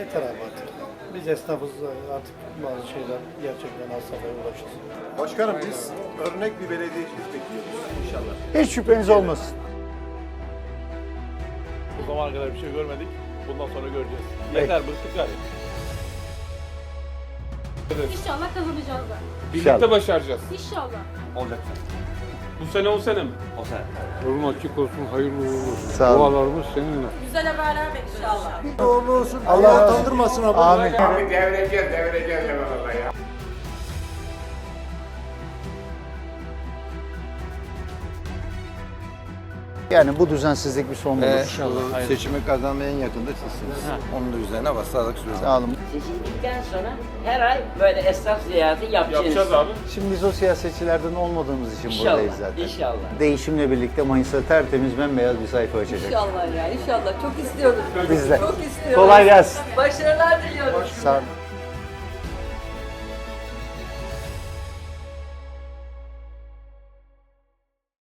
Yeter abi artık. Biz esnafız artık bazı şeyler gerçekten safhaya ulaştık. Başkanım biz örnek bir belediyecilik bekliyoruz inşallah. Hiç şüpheniz olmasın. Bu zamana kadar bir şey görmedik. Bundan sonra göreceğiz. Yeter bıktık gari. İnşallah kazanacağız da. Birlikte İnşallah. başaracağız. İnşallah. Bu sene o sene mi? Yolun açık olsun, hayırlı uğurlu olsun. Sağ olun. Dualarımız seninle. Güzel haberler bekliyoruz inşallah. Uğurlu olsun. Allah utandırmasın abi. Amin. Abi devireceğiz, devireceğiz Yani bu düzensizlik bir son bulur. İnşallah seçimi kazanmaya en yakında sizsiniz. Onun da üzerine basarak sürüyoruz. Sağ olun. Seçildikten sonra her ay böyle esnaf ziyareti yapacağız. Yapacağız abi. Şimdi biz o siyasetçilerden olmadığımız için İnşallah, buradayız zaten. inşallah. Değişimle birlikte Mayıs'ta tertemiz bembeyaz bir sayfa açacak. İnşallah ya inşallah. Çok istiyoruz. Biz de. Çok istiyoruz. Kolay gelsin. Başarılar diliyoruz. Sağ olun.